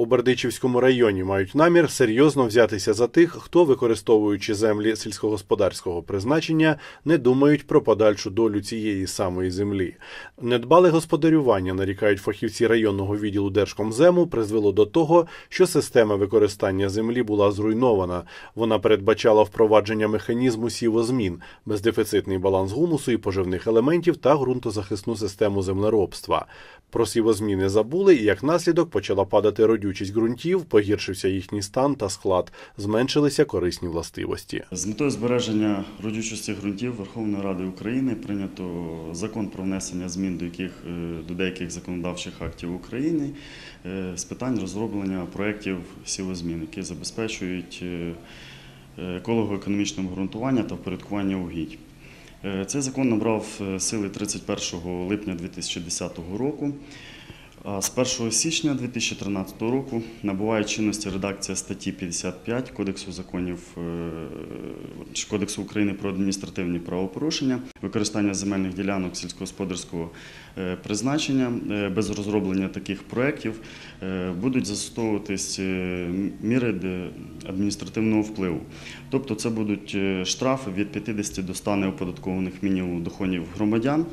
У Бердичівському районі мають намір серйозно взятися за тих, хто, використовуючи землі сільськогосподарського призначення, не думають про подальшу долю цієї самої землі. Недбале господарювання, нарікають фахівці районного відділу Держкомзему, призвело до того, що система використання землі була зруйнована. Вона передбачала впровадження механізму сівозмін, бездефіцитний баланс гумусу і поживних елементів та ґрунтозахисну систему землеробства. Про сівозміни забули, і як наслідок почала падати родючість ґрунтів, погіршився їхній стан та склад, зменшилися корисні властивості. З метою збереження родючості ґрунтів Верховної Ради України прийнято закон про внесення змін до, яких, е, до деяких законодавчих актів України е, з питань розроблення проєктів сівозмін, які забезпечують е, еколого-економічне обґрунтування та впорядкування угідь. Цей закон набрав сили 31 липня 2010 року. З 1 січня 2013 року набуває чинності редакція статті 55 Кодексу законів е, Кодексу України про адміністративні правопорушення, використання земельних ділянок сільськогосподарського е, призначення е, без розроблення таких проєктів будуть застосовуватись міри адміністративного впливу. Тобто це будуть штрафи від 50 до 100 неоподаткованих мінімумів доходів громадян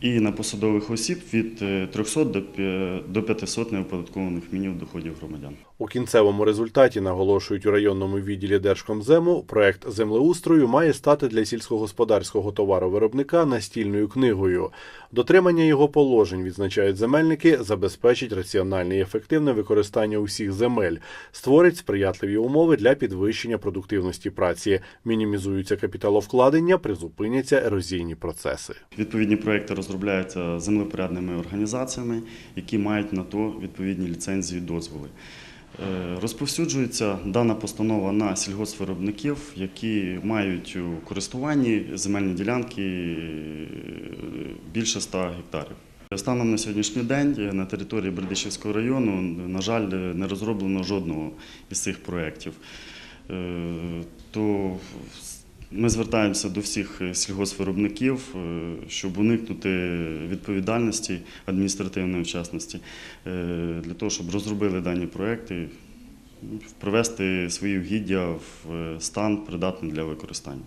і на посадових осіб від е, 300 до п'я- до 500 неоподаткованих мінімумів доходів громадян. У кінцевому результаті, наголошують у районному відділі Держкомзему, проект землеустрою має стати для сільськогосподарського товаровиробника настільною книгою. Дотримання його положень, відзначають земельники, забезпечить раціональне і ефективне використання усіх земель, створить сприятливі умови для підвищення продуктивності праці, мінімізуються капіталовкладення, призупиняться ерозійні процеси. Відповідні проекти розробляються землепорядними організаціями, які мають на то відповідні ліцензії і дозволи. Е, Розповсюджується дана постанова на сільгоспвиробників, які мають у користуванні земельні ділянки е, більше 100 гектарів. Станом на сьогоднішній день на території Бердичівського району, на жаль, не розроблено жодного із цих проєктів. Е, То ми звертаємося до всіх е, сільгоспвиробників, е, щоб уникнути відповідальності адміністративної вчасності, е, для того, щоб розробили дані проекти, привести свої угіддя в стан придатний для використання.